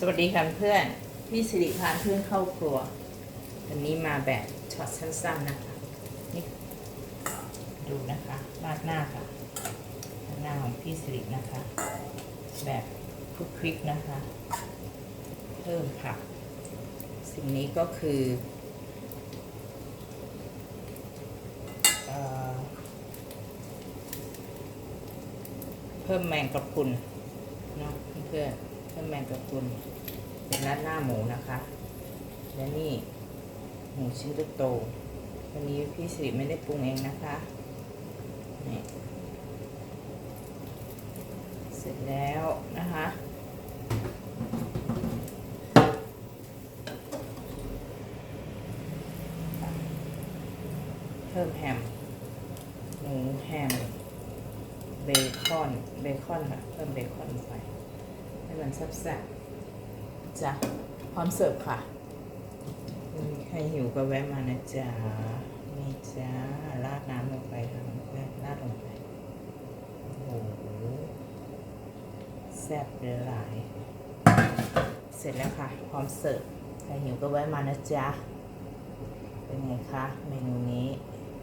สวัสดีค่ะเพื่อนพี่สิริพานเพื่อนเข้าครัว วันนี้มาแบบช็อตสั้นๆนะคะ นี่ ดูนะคะราดหน้าค่ะหน้าของพี่สิรินะคะ แบบคลุกคลิกนะคะ เพิ่มค่ะสิ่งนี้ก็คือเพิ่มแมงกะพุนเนาะเพื่อน เพิ่มแมงกะพรุนเป็นราดหน้าหมูนะคะ และนี่หมูชิ้นโตๆวันนี้พี่สิริไม่ได้ปรุงเองนะคะนี่เสร็จแล้วนะคะเพิ่มแฮมหมูแฮมเบคอนเบคอนค่ะเพิ่มเบคอนไป ให้มันแซ่บๆจ้ะพร้อมเสิร์ฟค่ะอืมใครหิวก็แวะมานะจ๊ะนี่จ้าราดน้ำลงไปค่ะเพื่อนราดลงไปโอ้โหแซ่บเลยหลายเสร็จแล้วค่ะ พร้อมเสิร์ฟใครหิวก็แวะมานะจ๊ะเป็นไงคะเมนูนี้